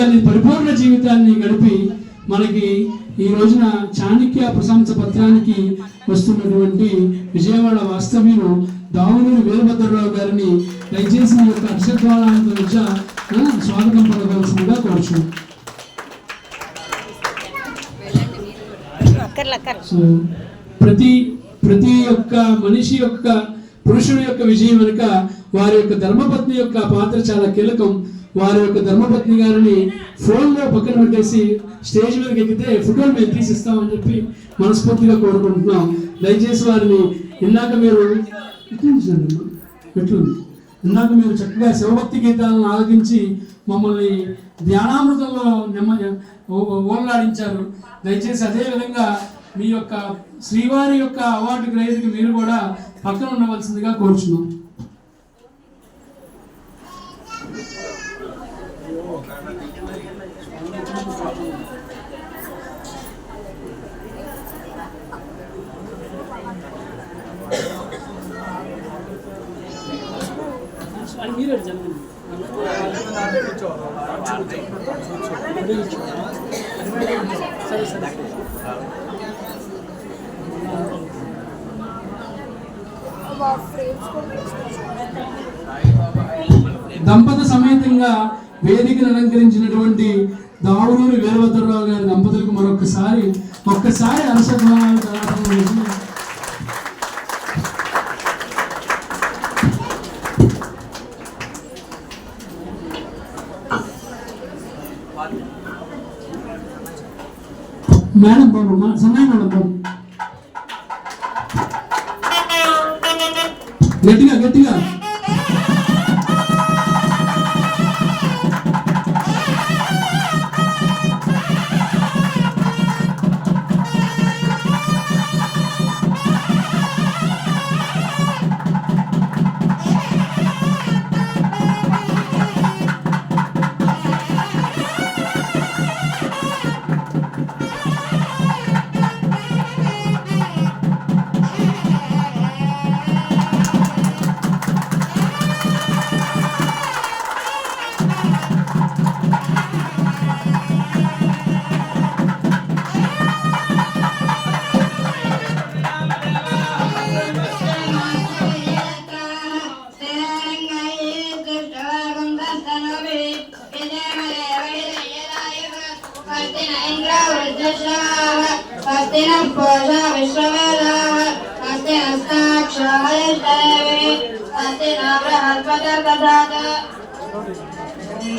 జీవితాన్ని పరిపూర్ణ జీవితాన్ని గడిపి మనకి ఈ రోజున చాణక్య ప్రశంస పత్రానికి వస్తున్నటువంటి విజయవాడ వాస్తవ్యులు దావునూరి వీరభద్రరావు గారిని దయచేసి ఈ యొక్క హర్షధ్వానాలతో వచ్చా స్వాగతం పొందవలసిందిగా కోరుచు సో ప్రతి ప్రతి యొక్క మనిషి యొక్క పురుషుడి యొక్క విజయం వెనుక వారి యొక్క ధర్మపత్ని యొక్క పాత్ర చాలా కీలకం. వారి యొక్క ధర్మపత్ని గారిని ఫోన్లో పక్కన పెట్టేసి స్టేజ్ మీదకి ఎక్కితే ఫోటోలు మేము తీసిస్తామని చెప్పి మనస్ఫూర్తిగా కోరుకుంటున్నాం. దయచేసి వారిని ఇందాక మీరు ఎట్లుంది? ఇందాక మీరు చక్కగా శివభక్తి గీతాలను ఆలకించి మమ్మల్ని ధ్యానామృతంలో నిమ్మ ఓలాడించారు దయచేసి అదేవిధంగా మీ యొక్క శ్రీవారి యొక్క అవార్డు గ్రహీతకి మీరు కూడా పక్కన ఉండవలసిందిగా కోరుచున్నాం. దంపత సమేతంగా వేదికను అలంకరించినటువంటి దావులూరి వీరభద్రరావు గారి దంపతులకు మరొకసారి ఒక్కసారి மேடம் போடுமா சென்னை மேடம் போடும் கெட்டியா கெட்டியா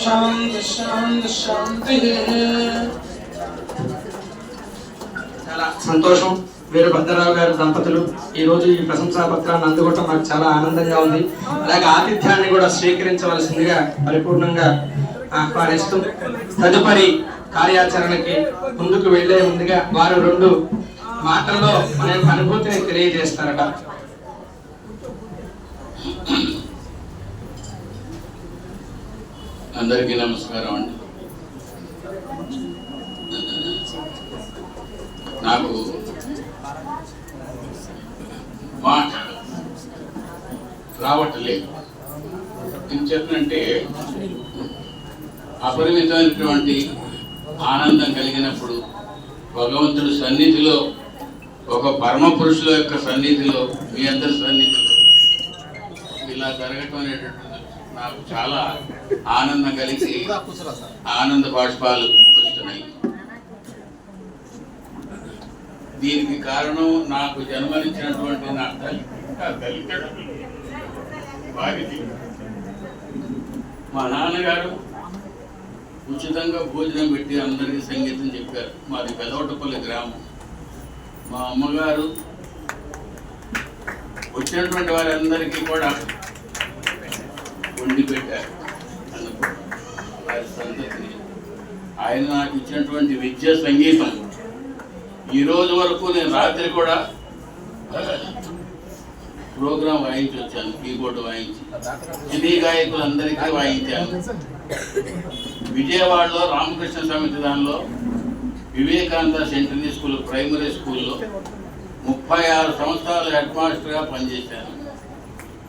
శాంతి శాంతి శాంతి. చాలా సంతోషం. వీరభద్రరావు గారి దంపతులు ఈ రోజు ఈ ప్రశంసా పత్రాన్ని అందుకోవటం నాకు చాలా ఆనందంగా ఉంది. అలాగే ఆతిథ్యాన్ని కూడా స్వీకరించవలసిందిగా పరిపూర్ణంగా ఆహ్వానిస్తూ తదుపరి కార్యాచరణకి ముందుకు వెళ్ళే ముందుగా వారు రెండు మాటల్లో మన యొక్క అనుభూతిని తెలియజేస్తారట. అందరికీ నమస్కారం అండి. నాకు మాట రావట్లేదు. ఏం చెప్పనంటే అపరిమితమైనటువంటి ఆనందం కలిగినప్పుడు భగవంతుడి సన్నిధిలో ఒక పరమ పురుషుల యొక్క సన్నిధిలో మీ అందరి సన్నిధిలో ఇలా జరగటం అనేటటువంటి నాకు చాలా ఆనందం కలిగి ఆనంద బాష్పాలు వస్తున్నాయి. దీనికి కారణం నాకు జన్మనిచ్చినటువంటి నా తల్లి నా మా నాన్నగారు ఉచితంగా భోజనం పెట్టి అందరికీ సంగీతం చెప్పారు. మాది పెదవటపల్లి గ్రామం. మా అమ్మగారు వచ్చినటువంటి వారందరికీ కూడా వండి పెట్టారు. అన్నప్పుడు వారి సంతతిని. ఆయన నాకు ఇచ్చినటువంటి విద్య సంగీతం. ఈ రోజు వరకు నేను రాత్రి కూడా ప్రోగ్రాం వాయించి వచ్చాను కీబోర్డ్ వాయించి. సినీ గాయకులందరికీ వాయించాను. విజయవాడలో రామకృష్ణ సమితి దానిలో వివేకానంద సెంటరీ స్కూల్ ప్రైమరీ స్కూల్లో ముప్పై ఆరు సంవత్సరాలు హెడ్ మాస్టర్గా పనిచేశాను.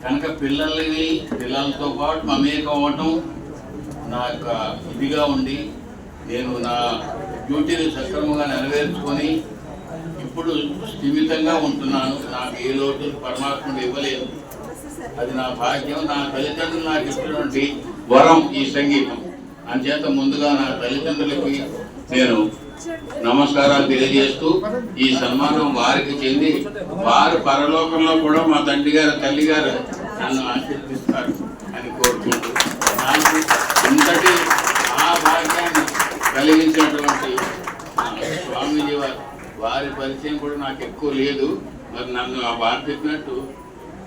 కనుక పిల్లల్ని పిల్లలతో పాటు మమేకం అవ్వటం నా యొక్క ఇదిగా ఉండి నేను నా డ్యూటీని సక్రమంగా నెరవేర్చుకొని ఇప్పుడు స్థిమితంగా ఉంటున్నాను. నాకు ఏ లోటు పరమాత్ముడు ఇవ్వలేదు. అది నా భాగ్యం నా తల్లిదండ్రులు నాకు ఇచ్చినటువంటి వరం ఈ సంగీతం. అంచేత ముందుగా నా తల్లిదండ్రులకి నేను నమస్కారాలు తెలియజేస్తూ ఈ సన్మానం వారికి చెంది వారు పరలోకంలో కూడా మా తండ్రి గారు తల్లి గారు నన్ను ఆశీర్వదిస్తారు అని కోరుకుంటూ నాకు ఇంతటి ఆ భాగ్యాన్ని కలిగించే వారి పరిచయం కూడా నాకు ఎక్కువ లేదు. మరి నన్ను ఆ వారు చెప్పినట్టు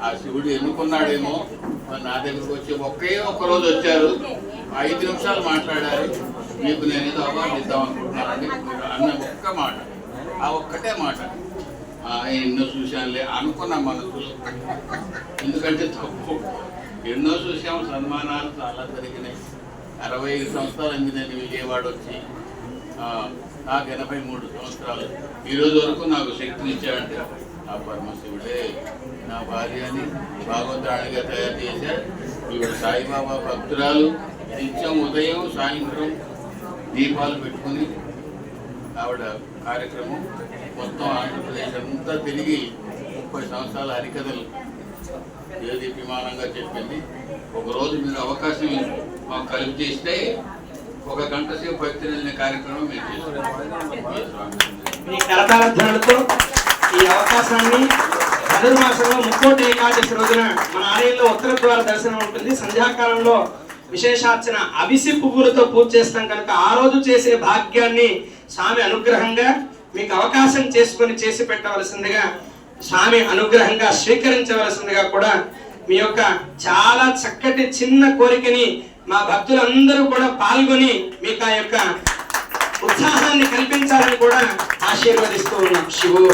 ఆ శివుడు ఎన్నుకున్నాడేమో మరి నా దగ్గరికి వచ్చి ఒకే ఒక్కరోజు వచ్చారు. ఐదు నిమిషాలు మాట్లాడారు. మీకు నేను ఏదో అవార్డు ఇద్దాం అనుకుంటున్నానండి. మీరు అన్న ఒక్క మాట ఆ ఒక్కటే మాట. ఎన్నో చూశానులే అనుకున్న మనసులో. ఎందుకంటే తప్పు. ఎన్నో చూసాం సన్మానాలు చాలా జరిగినాయి. అరవై ఐదు సంవత్సరాలు అయింది నేను విజయవాడ వచ్చి. నాకు ఎనభై మూడు సంవత్సరాలు. ఈ రోజు వరకు నాకు శక్తిని ఇచ్చాడంటే ఆ పరమశివుడే నా భార్యని భాగవతాళిగా తయారు చేశారు ఈవిడ సాయిబాబా భక్తురాలు. నిత్యం ఉదయం సాయంత్రం దీపాలు పెట్టుకుని ఆవిడ కార్యక్రమం మొత్తం ఆంధ్రప్రదేశ్ అంతా తిరిగి ముప్పై సంవత్సరాల హరికథలు దేదీప్యమానంగా చెప్పింది ఒకరోజు మీరు అవకాశం మాకు కలిపి చేస్తే ఒక గంట సేపు భక్తి వెళ్ళిన కార్యక్రమం మీ కరతాళధ్వనులతో ఈ అవకాశాన్ని ధనుర్మాసంలో ముక్కోటి ఏకాదశి రోజున మన ఆలయంలో ఉత్తర ద్వార దర్శనం ఉంటుంది. సంధ్యాకాలంలో విశేషార్చన అవిసి పువ్వులతో పూజ చేస్తాం కనుక ఆ రోజు చేసే భాగ్యాన్ని స్వామి అనుగ్రహంగా మీకు అవకాశం చేసుకొని చేసి పెట్టవలసిందిగా స్వామి అనుగ్రహంగా స్వీకరించవలసిందిగా కూడా మీ యొక్క చాలా చక్కటి చిన్న కోరికని మా భక్తులందరూ కూడా పాల్గొని మీకు ఆ యొక్క ఉత్సాహాన్ని కల్పించాలని కూడా ఆశీర్వదిస్తూ ఉన్నాం. శివు.